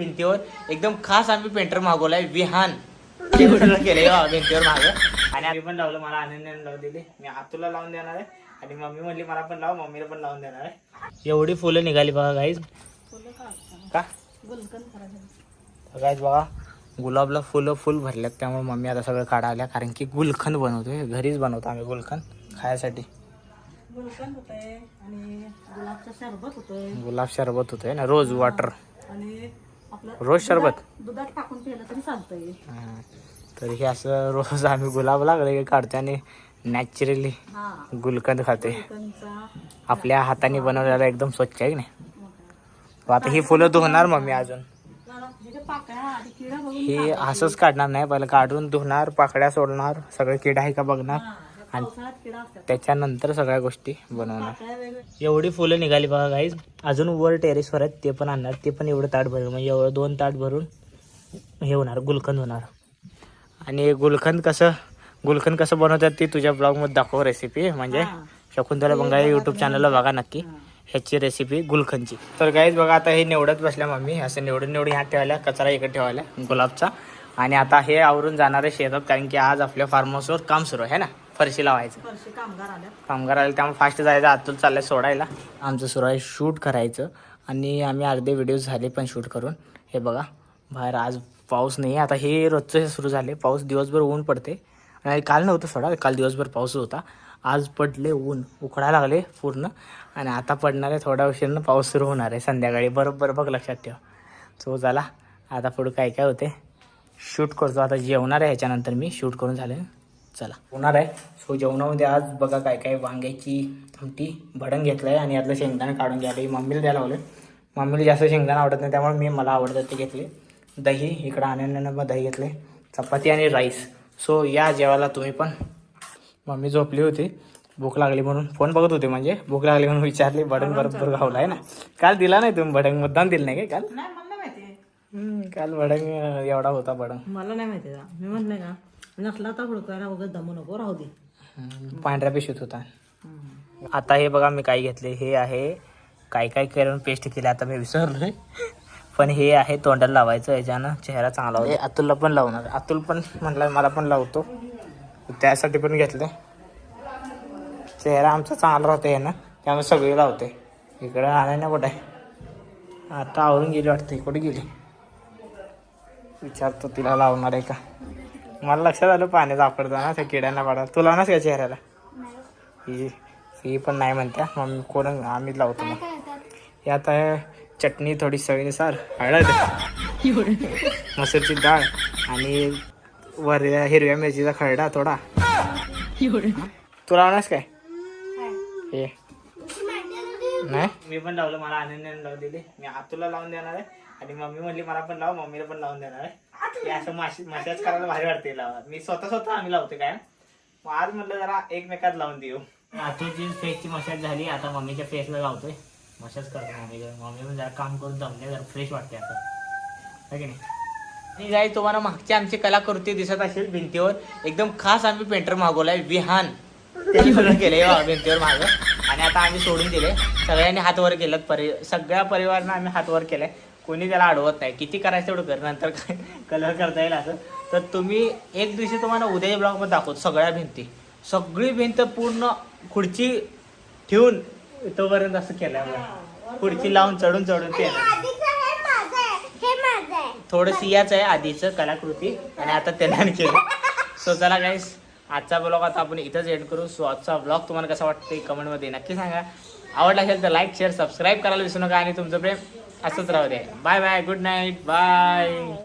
भिंतीवर. एकदम खास आम्ही पेंटर मागवलाय विहान. बा भिंतीवर माग. आणि आम्ही पण लावलं मला आनंदाने लावून दिली. मी आतूला लावून देणार आहे. आणि मम्मी म्हणली मला पण लाव मम्मीला पण लावून देणार आहे. एवढी फुलं निघाली बघा गाईज का? गाईज बघा गुलाबला फुलं फुल भरल्यात त्यामुळे मम्मी आता सगळं काढा आल्या. कारण की गुलखंद बनवतोय घरीच बनवतो आम्ही गुलखंद खायसाठी. गुलकंद होतंय आणि गुलाबचं सरबत होतंय. गुलाब शरबत होतंय ना रोज वॉटर आणि रोज शरबत? दुधात- दुधात टाकून पिलं तरी चालतंय. हा. तर हे असं रोज आम्ही गुलाब लागले की काढतो आणि नॅचरली हा. गुलकंद खाते. आपल्या हाताने बनवलेला एकदम स्वच्छ आहे की नाही? आता ही फुलं धुणार अजून. पाकळ्या आधी किडा बघून ही असंच काढणार नाही पहिलं काढून धुणार पाकड्या सोडणार सगळे किडा आहे का बघणार. असतात. त्याच्यानंतर सगळ्या गोष्टी बनवणार. एवढी फुलं निघाली बघा गाईज अजून वर टेरेसवर आहेत ते पण आणणार. ते पण एवढं ताट भरून म्हणजे एवढं दोन ताट भरून हे होणार गुलकंद होणार. आणि गुलकंद कसं गुलकंद कसं बनवतात ते तुझ्या ब्लॉगमध्ये दाखव रेसिपी म्हणजे. शकुंतला बंगाई यूट्यूब चॅनलला बघा नक्की. ह्याची रेसिपी गुलकंदची तर गाईज बघा आता हे निवडत बसल्या मम्मी. असं निवडून निवडून ह्यात ठेवायला कचरा इकडे ठेवायला गुलाबचा. आणि आता हे आवरून जाणार शेतात कारण की आज आपल्या फार्म हाऊसवर काम सुरू आहे ना? फरशी लावायचं. कामगार आल्या कामगार आले त्यामुळे फास्ट जायचं आतून चाललंय सोडायला. आमचं सुरू आहे शूट करायचं आणि आम्ही अर्धे व्हिडिओ झाले पण शूट करून. हे बघा बाहेर आज पाऊस नाही आता हे रोजचं सुरू झाले. पाऊस दिवसभर ऊन पडते. आणि काल नव्हतं सोडा काल दिवसभर पाऊस होता. आज पडले ऊन उकडायला लागले पूर्ण. आणि आता पडणार आहे थोड्या उशीरनं पाऊस सुरू होणार आहे संध्याकाळी. बरोबर बघ लक्षात ठेव. सो झाला आता पुढं काय काय होते. शूट करतो. आता जेवणार आहे ह्याच्यानंतर मी. शूट करून झाले. चला. होणार आहे. सो जेवणामध्ये आज बघा काय काय वांग्याची आमटी भडंग घेतलं आहे आणि यातलं शेंगदाणे काढून घ्यायला मम्मीला द्यायला लावले मम्मीला जास्त शेंगदाणे आवडत नाही त्यामुळे मी मला आवडतं ते घेतले. दही इकडं आनंदानं मग दही घेतले चपाती आणि राईस. सो या जेवायला तुम्ही पण. मम्मी झोपली होती. भूक लागली म्हणून. फोन बघत होते म्हणजे. भूक लागली म्हणून विचारली भडंग बरोबर खावला आहे ना. काल दिला नाही तुम्ही भडंग? मुद्दाम दिलं नाही काय काल? काल भडंग एवढा होता भडंग. मला नाही माहिती. मी का नसला तर हुडकायला वगैरे दमू नको राहू दे. पांढऱ्या पिशवीत होता. आता हे बघा मी काय घेतले हे आहे. काय काय करून पेस्ट केले आता मी विसरलोय. पण हे आहे तोंडाला लावायचं याच्यानं चेहरा चांगला होता. अतुलला पण लावणार. अतुल पण म्हटलं मला पण लावतो. त्यासाठी पण घेतले चेहरा आमचा चांगला राहतो हे ना. त्यामुळे सगळे लावते इकडे आणायला कुठे? आहे आता आवरून गेली वाटते कुठे गेली. विचारतो तिला लावणार आहे का. मला लक्षात आलं पाणी वापरतो ना त्या किड्यांना पाडा. तू लावणार का चेहऱ्याला? ही ही पण नाही म्हणत्या. मग कोण आम्ही लावतो मग. हे आता चटणी थोडी चवीनुसार हळद मसूरची डाळ आणि वर हिरव्या मिरचीचा खरडा थोडा. तू लावणारस काय? हे. नाही? मी पण लावलं मला आनंदाने लावून दिली. मी आतूला लावून देणार आहे. आणि मम्मी म्हणली मला पण लाव मम्मीला पण लावून देणार आहे. हे असं माशी मशाज करायला भारी वाटते लावा मी स्वतः स्वतः आम्ही लावते काय मग आज म्हटलं जरा एकमेकात लावून देऊ. आतूची फेसची मशाज झाली आता मम्मीच्या फेसला लावतोय. मशाज करतो मम्मी मम्मी पण जरा काम करून जमले जरा फ्रेश वाटते आता. की नाही? आणि गाई तुम्हाला मागची आमची कलाकृती दिसत असेल भिंतीवर. एकदम खास आम्ही पेंटर मागवलाय विहान. ते सगळं केलंय बा भिंतीवर मागं. आणि आता आम्ही सोडून दिले. सगळ्यांनी हात वर केलं परि सगळ्या परिवारानं आम्ही हात वर केलाय. कोणी त्याला अडवत नाही. किती करायचं तेवढं कर नंतर काय कलर करता येईल असं. तर तुम्ही एक दिवशी तुम्हाला उद्याच्या ब्लॉगमध्ये दाखवतो सगळ्या भिंती. सगळी भिंत पूर्ण खुर्ची ठेवून तोपर्यंत असं केलं खुर्ची लावून चढून चढून ते थोडं सियाच आहे आधीचं कलाकृती. आणि आता त्यांना केलं सो चला गाईस आजचा ब्लॉग आता आपण इथंच एंड करू. सो आजचा ब्लॉग तुम्हाला कसा वाटते कमेंटमध्ये नक्की सांगा. आवडला असेल तर लाईक शेअर सबस्क्राईब करायला विसरू नका आणि तुमचं प्रेम असंच राहू दे. Bye bye good night bye